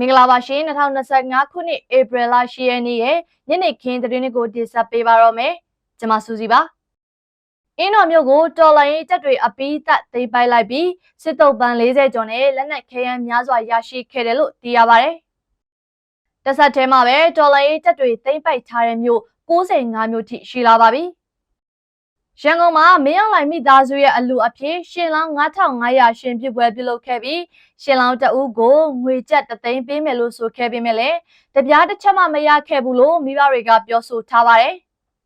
မင်္ဂလာပါရှင်2025ခုနှစ်ဧပြီလ10ရက်နေ့ရဲ့ညနေခင်းသတင်းတွေကိုတင်ဆက်ပေးပါတော့မယ်ကျွန်မစူစီပါအင်းတော်မြို့ကိုတော်လိုင်းတပ်တွေအပီးသက်သိမ်းပိုက်လိုက်ပြီးစစ်တုပ်ပန်း40ကျော်နဲ့လက်နက်ခဲယမ်းများစွာရရှိခဲ့တယ်လို့သိရပါတယ်တဆက်တည်းမှာပဲတော်လိုင်းတပ်တွေသိမ်းပိုက်ထားတဲ့မြို့65မြို့ထိရှိလာပါပြီ ရန်ကုန်မှာမင်းအောင်လှိုင်မိသားစုရဲ့အလူအဖြစ်ရှင်လောင်း9500ရှင်ပြပွဲပြုလုပ်ခဲ့ပြီးရှင်လောင်းတအုပ်ကိုငွေကျပ်တသိန်းပေးမယ်လို့ဆိုခဲ့ပေမဲ့လည်းတပြားတစ်ချက်မှမရခဲ့ဘူးလို့မိဘတွေကပြောဆိုထားပါတယ်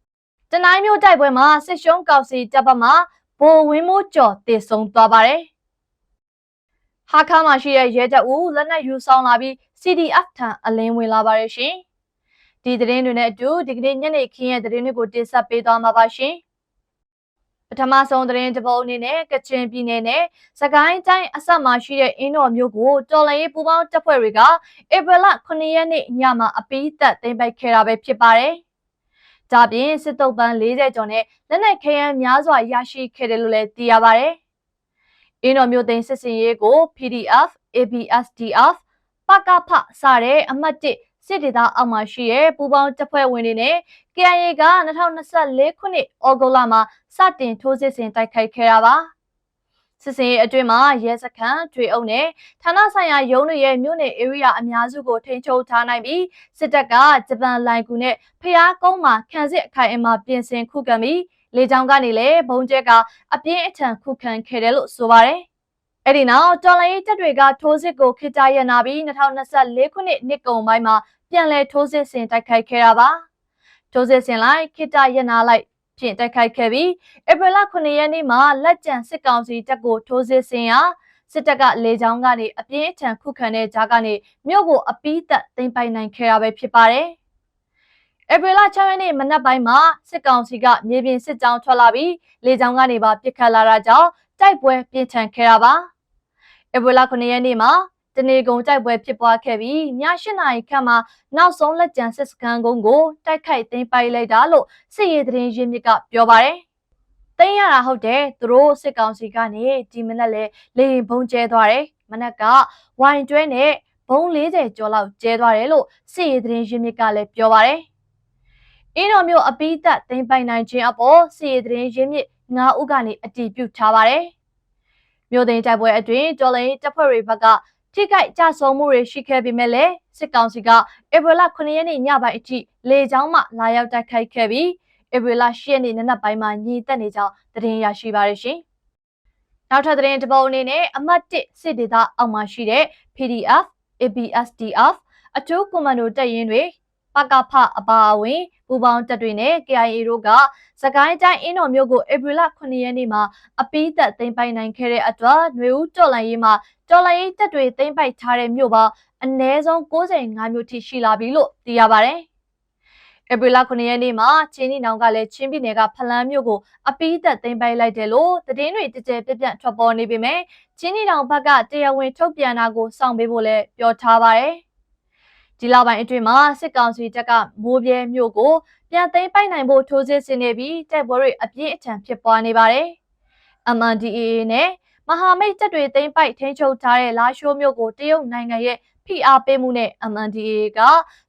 ။တနိုင်းမျိုးတိုက်ပွဲမှာစစ်ရှုံးကောက်စီတပ်ပတ်မှာဘိုဝင်းမိုးကျော်တည်ဆုံသွားပါတယ်။ဟာခါမှာရှိတဲ့ရဲတပ်ဦးလက်နက်ယူဆောင်လာပြီး CDF ထံအလင်းဝင်လာပါတယ်ရှင်။ဒီသတင်းတွေနဲ့အတူဒီကနေ့ညနေခင်းရဲ့သတင်းတွေကိုတင်ဆက်ပေးသွားမှာပါရှင်။ ပထမဆုံးသတင်းတစ်ပုဒ်အနေနဲ့ကချင်ပြည်နယ်နဲ့စကိုင်းတိုင်းအဆက်မှာရှိတဲ့အင်းတော်မြို့ကိုတော်လှန်ရေးပူးပေါင်းတပ်ဖွဲ့တွေကဧပြီလ9ရက်နေ့ညမှာအပီးသက်သိမ်းပိုက်ခဲ့တာပဲဖြစ်ပါတယ်။ဒါပြင်စစ်တုပ်ပန်း40ကျော်နဲ့လက်နက်ခဲယမ်းများစွာရရှိခဲ့တယ်လို့လည်းသိရပါတယ်။အင်းတော်မြို့သိမ်းစစ်စင်ရေးကို PDF, ABSDF, ပကဖစတဲ့အမှတ်1 စစ်ဒေသအောက်မှာရှိတဲ့ပူပေါင်းတပ်ဖွဲ့ဝင်တွေနဲ့ KIA က2024ခုနှစ်ဩဂုတ်လမှာစတင်ထိုးစစ်ဆင်တိုက်ခိုက်ခဲ့တာပါစစ်စင်ရေးအတွင်းမှာရဲစခန်းထွေအုပ်နဲ့ဌာနဆိုင်ရာရုံးတွေရဲ့မြို့နယ်ဧရိယာအများစုကိုထိန်းချုပ်ထားနိုင်ပြီးစစ်တပ်ကဂျပန်လိုင်ကူနဲ့ဖျားကုန်းမှာခံစစ်အခိုင်အမာပြင်ဆင်ခုခံပြီးလေကြောင်းကနေလည်းဘုံကျဲကအပြင်းအထန်ခုခံခဲ့တယ်လို့ဆိုပါတယ် အဲ့ဒီနောက်တော်လိုင်းတပ်တွေကထိုးစစ်ကိုခိတရရနာပြီး2024ခုနှစ်နှစ်ကုန်ပိုင်းမှာပြန်လည်ထိုးစစ်ဆင်တိုက်ခိုက်ခဲ့တာပါထိုးစစ်ဆင်လိုက်ခိတရနာလိုက်ဖြင့်တိုက်ခိုက်ခဲ့ပြီးဧပြီလ9ရက်နေ့မှာလက်ကျန်စစ်ကောင်စီတပ်ကိုထိုးစစ်ဆင်ရာစစ်တပ်ကလေကြောင်းကနေအပြင်းအထန်ခုခံတဲ့ကြားကနေမြို့ကိုအပီးသက်သိမ်းပိုက်နိုင်ခဲ့တာပဲဖြစ်ပါတယ်ဧပြီလ6ရက်နေ့မနက်ပိုင်းမှာစစ်ကောင်စီကမြေပြင်စစ်ကြောင်းထွက်လာပြီးလေကြောင်းကနေပါပစ်ခတ်လာတာကြောင့် တိုက်ပွဲပြင်းထန်ခဲ့တာပါဧပြီလ9ရက်နေ့မှာတနေကုန်တိုက်ပွဲဖြစ်ပွားခဲ့ပြီးည8နာရီခန့်မှာနောက်ဆုံးလက်ကျန်စစ်စခန်းကုန်းကိုတိုက်ခိုက်သိမ်းပိုက်လိုက်တာလို့စစ်ရေးသတင်းရင်းမြစ်ကပြောပါတယ်။သိမ်းရတာဟုတ်တယ်သူတို့စစ်ကောင်စီကနေဒီမနက်လေလေရင်ဘုံကျဲသွားတယ်မနက်ကဝိုင်တွဲနဲ့ဘုံ40ကျော်လောက်ကျဲသွားတယ်လို့စစ်ရေးသတင်းရင်းမြစ်ကလည်းပြောပါတယ်။အင်းတော်မျိုးအပိသက်သိမ်းပိုက်နိုင်ခြင်းအပေါ်စစ်ရေးသတင်းရင်းမြစ် 9ဦးကနေအတည်ပြုထားပါတယ်။မြို့သိမ်းတိုက်ပွဲအတွင်းတော်လိုင်းတပ်ဖွဲ့တွေဘက်ကထိခိုက်ကြဆုံးမှုတွေရှိခဲ့ပေမဲ့လည်းစစ်ကောင်စီကဧပြီလ9ရက်နေ့ညပိုင်းအထိလေကြောင်းမှလာရောက်တိုက်ခိုက်ခဲ့ပြီးဧပြီလ10ရက်နေ့နနက်ပိုင်းမှာညီတက်နေကြောင်းသတင်းရရှိပါရရှင်။နောက်ထပ်သတင်းတစ်ပုဒ်အနေနဲ့အမှတ်1စစ်ဒေသအောက်မှာရှိတဲ့ PDF, ABSDF အထူးကွန်မန်ဒိုတပ်ရင်းတွေ ပကဖအပါအဝင်ပူပေါင်းတပ်တွေနဲ့ KIA တို့ကစကိုင်းတိုင်းအင်းတော်မြို့ကိုဧပြီလ9ရက်နေ့မှာအပီးသက်သိမ်းပိုက်နိုင်ခဲ့တဲ့အတွက်ຫນွေဦးတော်လိုင်းရေးမှာတော်လိုင်းရေးတပ်တွေသိမ်းပိုက်ထားတဲ့မြို့ပေါင်းအနည်းဆုံး65မြို့ထိရှိလာပြီလို့သိရပါတယ်။ဧပြီလ9ရက်နေ့မှာချင်းနီနောင်ကလည်းချင်းပြည်နယ်ကဖလန်းမြို့ကိုအပီးသက်သိမ်းပိုက်လိုက်တယ်လို့သတင်းတွေတကြဲပြပြန့်ထွက်ပေါ်နေပေမဲ့ချင်းနီနောင်ဘက်ကတရားဝင်ထုတ်ပြန်တာကိုစောင့်ပေးဖို့လည်းပြောထားပါတယ်။ ဒီလပိုင်းအတွင်းမှာစစ်ကောင်စီတပ်ကမိုးပြဲမြို့ကိုပြန်သိမ်းပိုက်နိုင်ဖို့ထိုးစစ်ဆင်နေပြီးတိုက်ပွဲတွေအပြင်းအထန်ဖြစ်ပွားနေပါတယ်။ MNDAA နဲ့မဟာမိတ်တပ်တွေသိမ်းပိုက်ထိန်းချုပ်ထားတဲ့လာရှိုးမြို့ကိုတရုတ်နိုင်ငံရဲ့ဖိအားပေးမှုနဲ့ MNDAA က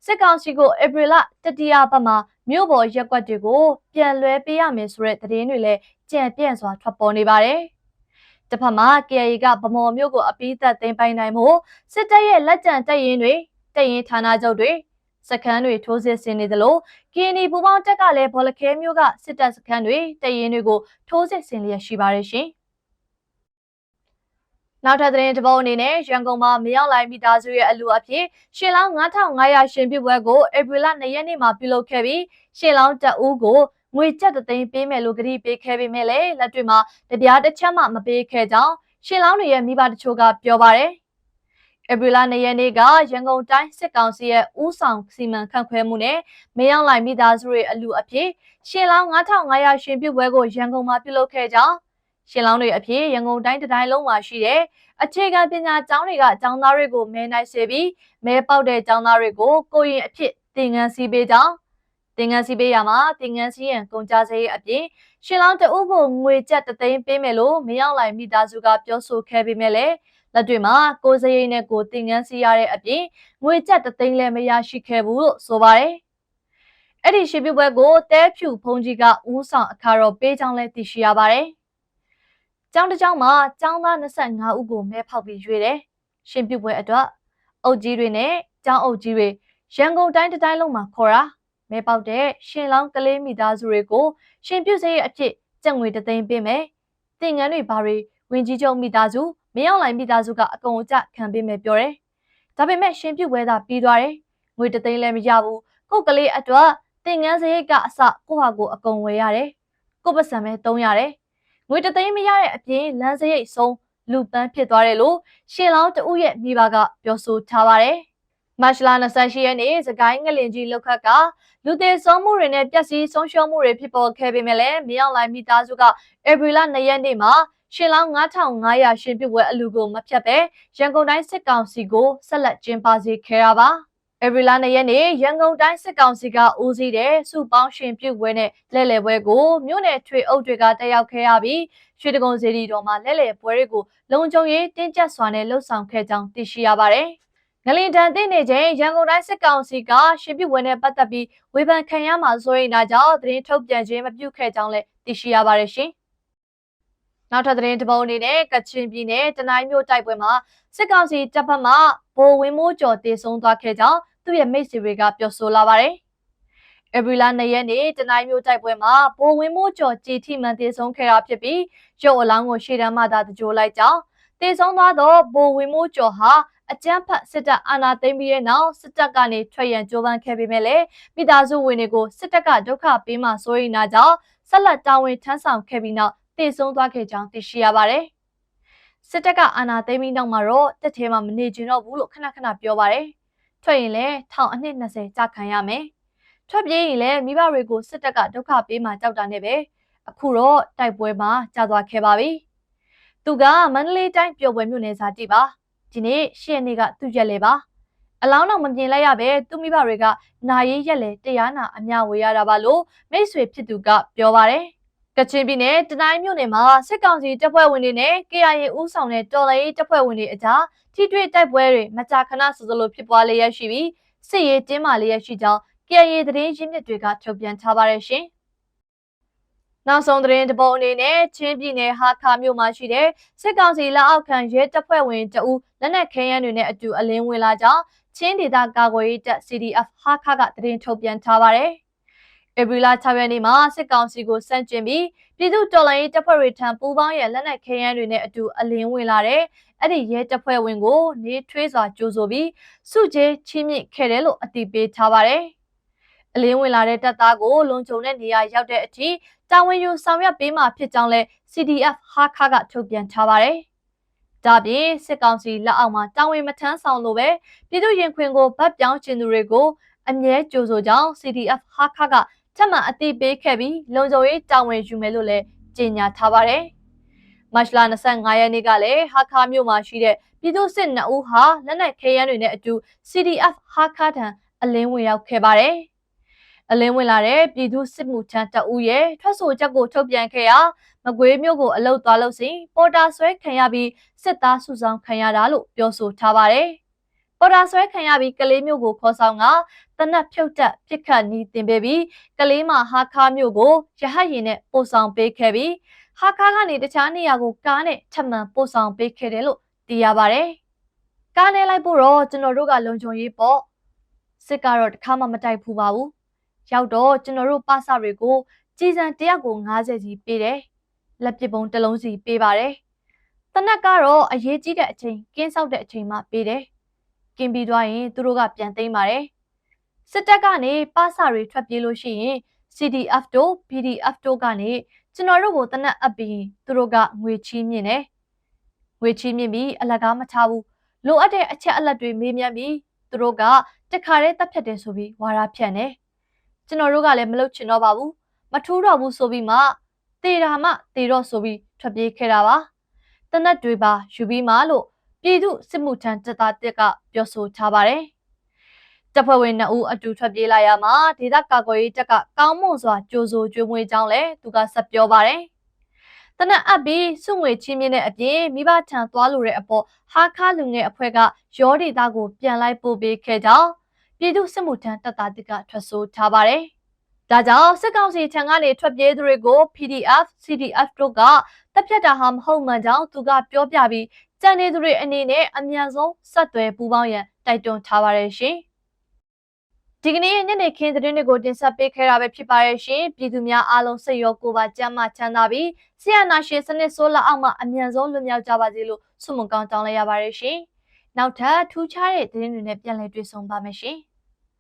စစ်ကောင်စီကိုဧပြီလတတိယပတ်မှာမြို့ပေါ်ရက်ကွက်တွေကိုပြန်လွှဲပေးရမယ်ဆိုတဲ့သတင်းတွေလည်းကြံပြန့်စွာထွက်ပေါ်နေပါတယ်။တစ်ဖက်မှာ KIA ကဗမော်မြို့ကိုအပိသက်သိမ်းပိုက်နိုင်မှုစစ်တပ်ရဲ့လက်ကျန်တပ်ရင်းတွေ တပ်ရင်းဌာနချုပ်တွေစခန်းတွေထိုးစစ်ဆင်နေသလိုကင်းနီပူပေါင်းတက်ကလည်းဘောလခဲမျိုးကစစ်တပ်စခန်းတွေတပ်ရင်းတွေကိုထိုးစစ်ဆင်လျက်ရှိပါတယ်ရှင်။နောက်ထပ်သတင်းတစ်ပုဒ်အနေနဲ့ရန်ကုန်မှာမရောက်လိုက်မိသားစုရဲ့အလူအဖြစ်ရှင်လောင်း9500ရှင်ပြပွဲကိုဧပြီလ2ရက်နေ့မှာပြုလုပ်ခဲ့ပြီးရှင်လောင်းတအူးကိုငွေကျပ်သိန်းပေးမယ်လို့ကြေပေးခဲ့ပေမဲ့လည်းလက်တွေ့မှာတပြားတစ်ချက်မှမပေးခဲ့ကြောင်းရှင်လောင်းတွေရဲ့မိဘတချို့ကပြောပါတယ် ဧပြီလ၂ရက်နေ့ကရန်ကုန်တိုင်းစစ်ကောင်စီရဲ့ဥဆောင်စီမံခန့်ခွဲမှုနဲ့မင်းအောင်လှိုင်မိသားစုတွေအလူအဖြစ်ရှင်လောင်း9500ရှင်ပြုတ်ပွဲကိုရန်ကုန်မှာပြုလုပ်ခဲ့ကြောင်းရှင်လောင်းတွေအဖြစ်ရန်ကုန်တိုင်းတိုင်းလုံးမှာရှိတဲ့အခြေခံပညာကျောင်းတွေကကျောင်းသားတွေကိုမဲနိုင်စေပြီးမဲပေါက်တဲ့ကျောင်းသားတွေကိုကိုရင်အဖြစ်သင်ငန်းစီပေးကြောင်းသင်ငန်းစီပေးရမှာသင်ငန်းစီရင်ကုန်ကြစရိတ်အပြင်ရှင်လောင်းတအုပ်ကိုငွေကျပ်တသိန်းပေးမယ်လို့မရောက်လိုက်မိသားစုကပြောဆိုခဲ့ပေမဲ့လည်း လက်တွေမှာကိုစရိတ်နဲ့ကိုတင်ငန်းစီရတဲ့အပြင်ငွေကျပ်တသိန်းလည်းမရရှိခဲ့ဘူးလို့ဆိုပါတယ်။အဲ့ဒီရှိပြပွဲကိုတဲဖြူဖုန်ကြီးကဦးဆောင်အခါတော်ပေးကြောင်းလည်းသိရှိရပါတယ်။ကျောင်းတစ်ကျောင်းမှာကျောင်းသား25ဦးကိုမဲဖောက်ပြီးရွေးတယ်။ရှင်ပြပွဲအတွက်အုပ်ကြီးတွေနဲ့ကျောင်းအုပ်ကြီးတွေရန်ကုန်တိုင်းတစ်တိုင်းလုံးမှာခေါ်တာမဲပေါက်တဲ့ရှင်လောင်းကလေးမိသားစုတွေကိုရှင်ပြုတ်စေးရဲ့အဖြစ်ကျပ်ငွေတသိန်းပေးမယ်။တင်ငန်းတွေဘာတွေဝင်ကြီးချုပ်မိသားစု မရောက်လိုက်မိသားစုကအကုန်အကျခံပေးမယ်ပြောတယ်။ဒါပေမဲ့ရှင်ပြုတ်ဝဲတာပြီးသွားတယ်။ငွေတသိန်းလည်းမရဘူး။ကို့ကလေးအတွက်တင်ငန်းစရိတ်ကအစကိုဟာကိုအကုန်ဝယ်ရတယ်။ကို့ပတ်စံပဲသုံးရတယ်။ငွေတသိန်းမရတဲ့အပြင်လမ်းစရိတ်ဆုံးလူပန်းဖြစ်သွားတယ်လို့ရှင်လောင်းတဦးရဲ့မိဘကပြောဆိုထားပါတယ်။မတ်လ28ရက်နေ့စကိုင်းငလင်ကြီးလောက်ခတ်ကလူသေးဆုံးမှုတွေနဲ့ပျက်စီးဆုံးရှုံးမှုတွေဖြစ်ပေါ်ခဲ့ပေမဲ့လည်းမြောက်လိုက်မိသားစုကဧပြီလ2ရက်နေ့မှာ ရှင်လောင်း9500ရှင်ပြပွဲအလူကိုမဖြတ်ပဲရန်ကုန်တိုင်းစစ်ကောင်စီကိုဆက်လက်ကျင်းပစေခဲ့တာပါဧပြီလ2ရက်နေ့ရန်ကုန်တိုင်းစစ်ကောင်စီကဦးစီးတဲ့စုပေါင်းရှင်ပြုတ်ပွဲနဲ့လဲလှယ်ပွဲကိုမြို့နယ်ထွေအုပ်တွေကတက်ရောက်ခဲ့ရပြီးရွှေတကုံစီရီတော်မှာလဲလှယ်ပွဲတွေကိုလုံခြုံရေးတင်းကျပ်စွာနဲ့လှုပ်ဆောင်ခဲ့ကြောင်းသိရှိရပါတယ်။ငလင်တန်သိနေချိန်ရန်ကုန်တိုင်းစစ်ကောင်စီကရှင်ပြုတ်ပွဲနဲ့ပတ်သက်ပြီးဝေဖန်ခံရမှာဆိုရင်ဒါကြောင့်သတင်းထုတ်ပြန်ခြင်းမပြုခဲ့ကြောင်းလည်းသိရှိရပါတယ်ရှင်။ နောက်ထပ်သတင်းတစ်ပုဒ်အနေနဲ့ကချင်ပြည်နယ်တနိုင်းမြို့တိုက်ပွဲမှာစစ်ကောင်စီတပ်ဖက်မှဗိုလ်ဝင်းမိုးကျော်တေဆုံးသွားခဲ့ကြောင်းသူ့ရဲ့မိတ်ဆွေတွေကပြောဆိုလာပါတယ်။အဗရီလာ၂ရက်နေ့တနိုင်းမျိုးတိုက်ပွဲမှာဘိုးဝင်းမိုးကျော်ကြည်ထိမှန်တေဆုံးခဲ့တာဖြစ်ပြီးရုပ်အလောင်းကိုရှေ့တန်းမှသာတကြိုလိုက်ကြောင်းတေဆုံးသွားသောဘိုးဝင်းမိုးကျော်ဟာအကြမ်းဖက်စစ်တပ်အာဏာသိမ်းပြီးတဲ့နောက်စစ်တပ်ကနေထွက်ရန်ကြိုးပမ်းခဲ့ပေမဲ့လည်းမိသားစုဝင်တွေကိုစစ်တပ်ကဒုက္ခပေးမှဆိုရင်နာကြောင့်ဆက်လက်တာဝန်ထမ်းဆောင်ခဲ့ပြီးနောက် တေဆုံးသွားခဲ့ကြောင်းသိရှိရပါတယ်။စစ်တပ်ကအာဏာသိမ်းပြီးနောက်မှာတော့တက်ထဲမှာမနေကျင်တော့ဘူးလို့ခဏခဏပြောပါတယ်။ထွက်ရင်လည်းထောင်အနှစ်20ကြာခံရမယ်။ထွက်ပြေးရင်လည်းမိဘတွေကိုစစ်တပ်ကဒုက္ခပေးမှကြောက်တာနဲ့ပဲအခုတော့တိုက်ပွဲမှာကြာသွားခဲ့ပါပြီ။သူကမန္တလေးတိုင်းပျော်ပွဲမြို့နယ်စာတိပါ။ဒီနေ့ရှေ့နေ့ကသူ့ရက်လေပါ။အလောင်းတော့မမြင်လိုက်ရပဲသူမိဘတွေကနာရေးရက်လေတရားနာအမျှဝေရတာပါလို့မိတ်ဆွေဖြစ်သူကပြောပါတယ်။ ကချင်ပြည်နယ်တနိုင်းမြို့နယ်မှာစစ်ကောင်စီတပ်ဖွဲ့ဝင်တွေနဲ့ KIA ဦးဆောင်တဲ့တော်လှန်ရေးတပ်ဖွဲ့ဝင်တွေအကြားထိတွေ့တိုက်ပွဲတွေမကြာခဏဆိုသလိုဖြစ်ပွားလျက်ရှိပြီးစစ်ရေးတင်းမာလျက်ရှိကြောင်း KIA သတင်းရင်းမြစ်တွေကထုတ်ပြန်ထားပါတယ်ရှင်။နောက်ဆုံးသတင်းတပုတ်အနေနဲ့ချင်းပြည်နယ်ဟာခါမြို့မှာရှိတဲ့စစ်ကောင်စီလက်အောက်ခံရဲတပ်ဖွဲ့ဝင်တအူလက်နက်ခဲယမ်းတွေနဲ့အတူအလင်းဝင်လာကြောင်းချင်းဒေသကာကွယ်ရေးတပ် CDF ဟာခါကသတင်းထုတ်ပြန်ထားပါတယ်။ ဧပြီလ6ရက်နေ့မှာစစ်ကောင်စီကိုစန့်ကျင်ပြီးပြည်သူတော်လှန်ရေးတပ်ဖွဲ့တွေထံပူးပေါင်းရဲ့လက်နက်ခဲယမ်းတွေနဲ့အတူအလင်းဝင်လာတဲ့အဲ့ဒီရဲတပ်ဖွဲ့ဝင်ကိုနေထွေးစွာကြိုးဆိုပြီးစုချေချင်းမြင့်ခဲ့တယ်လို့အတည်ပြုထားပါတယ်။အလင်းဝင်လာတဲ့တပ်သားကိုလုံခြုံတဲ့နေရာရောက်တဲ့အထိတာဝန်ယူဆောင်ရွက်ပေးမှဖြစ်ကြောင်းလဲ CDF ဟာခါကထုတ်ပြန်ထားပါတယ်။ဒါပြင်စစ်ကောင်စီလက်အောက်မှာတာဝန်မထမ်းဆောင်လို့ပဲပြည်သူရင်ခွင်ကိုဗတ်ပြောင်းခြင်းသူတွေကိုအမြဲကြိုးဆိုကြောင်း CDF ဟာခါက ထပ်မံအသိပေးခဲ့ပြီးလုံခြုံရေးတာဝန်ယူမယ်လို့လည်းကြေညာထားပါတယ်။မတ်လ25ရက်နေ့ကလည်းဟာခါမြို့မှာရှိတဲ့ပြည်သူစစ်နှအူးဟာလက်နက်ခဲယမ်းတွေနဲ့အတူ CDF ဟာခါထံအလင်းဝင်ရောက်ခဲ့ပါတယ်။အလင်းဝင်လာတဲ့ပြည်သူစစ်မှုထမ်းတအူးရဲ့ထွက်ဆိုချက်ကိုထုတ်ပြန်ခဲ့ရာမကွေးမြို့ကိုအလုတ်သွားလို့စဉ်ပေါ်တာဆွဲခံရပြီးစစ်သားစုဆောင်ခံရတာလို့ပြောဆိုထားပါတယ်။ ပေါ်တာဆွဲခံရပြီးကလေးမျိုးကိုခေါ်ဆောင်ကတနက်ဖြုတ်တက်ပြစ်ခတ်နီးတင်ပေးပြီးကလေးမဟာခါမျိုးကိုရဟတ်ရင်နဲ့ပို့ဆောင်ပေးခဲ့ပြီးဟာခါကနေတခြားနေရာကိုကားနဲ့ထပ်မံပို့ဆောင်ပေးခဲ့တယ်လို့သိရပါတယ်။ကားနဲ့လိုက်ဖို့တော့ကျွန်တော်တို့ကလုံခြုံရေးပေါ့စစ်ကတော့တခါမှမတိုက်ဘူးပါဘူး။ရောက်တော့ကျွန်တော်တို့ပစတွေကိုကြည်စံတယောက်ကို90စီပေးတယ်။လက်ပစ်ပုံတစ်လုံးစီပေးပါတယ်။တနက်ကတော့အရေးကြီးတဲ့အချိန်ကင်းဆောက်တဲ့အချိန်မှပေးတယ်။ ကင်းပြီးသွားရင်သူတို့ကပြန်သိမ်းပါတယ်စစ်တပ်ကနေပါစာတွေထွက်ပြေးလို့ရှိရင် CDF တို့ PDF တို့ကနေကျွန်တော်တို့ကိုတနက်အပ်ပြီးသူတို့ကငွေချီးမြင့်တယ်ငွေချီးမြင့်ပြီးအလကားမထားဘူးလိုအပ်တဲ့အချက်အလက်တွေမေးမြန်းပြီးသူတို့ကတခါတည်းတက်ဖြတ်တယ်ဆိုပြီးဝါရဖြန့်တယ်ကျွန်တော်တို့ကလည်းမလုပ်ချင်တော့ပါဘူးမထူးတော့ဘူးဆိုပြီးမှတေတာမှတေတော့ဆိုပြီးထွက်ပြေးခဲ့တာပါတနက်တွေပါယူပြီးမှလို့ ပြည်သူစစ်မှုထမ်းတပ်သားတက်ကပြောဆိုထားပါတယ်။တပ်ဖွဲ့ဝင်2ဦးအတူထွက်ပြေးလာရမှာဒေသကာကွယ်ရေးတပ်ကကောင်းမွန်စွာကြိုးဆိုကြွေးမွေးကြောင်းလည်းသူကဆက်ပြောပါတယ်။တတနက်အပ်ပြီးစုငွေချင်းမြင့်တဲ့အပြင်မိဘထံသွားလိုတဲ့အပေါ်ဟာခါလူငယ်အဖွဲ့ကရောဒေတာကိုပြန်လိုက်ပို့ပေးခဲ့ကြောင်းပြည်သူစစ်မှုထမ်းတပ်သားတစ်ကထွက်ဆိုထားပါတယ်။ဒါကြောင့်စစ်ကောင်စီထံကနေထွက်ပြေးသူတွေကို PDF, CDF တို့ကတပ်ဖြတ်တာဟာမဟုတ်မှန်ကြောင်းသူကပြောပြပြီး ကြံနေသူတွေအနေနဲ့အမြန်ဆုံးဆက်သွယ်ပူးပေါင်းရန်တိုက်တွန်းထားပါတယ်ရှင်။ဒီကနေ့ညနေခင်းသတင်းတွေကိုတင်ဆက်ပေးခဲ့တာပဲဖြစ်ပါရဲ့ရှင်။ပြည်သူများအားလုံးစိတ်ရောကိုယ်ပါကြမ်းမှချမ်းသာပြီးဆရာနာရှင်စနစ်ဆိုးလက်အောက်မှာအမြန်ဆုံးလွတ်မြောက်ကြပါစေလို့ဆုမွန်ကောင်းတောင်းလိုက်ရပါတယ်ရှင်။နောက်ထပ်ထူးခြားတဲ့သတင်းတွေနဲ့ပြန်လည်တွေ့ဆုံပါမယ်ရှင်။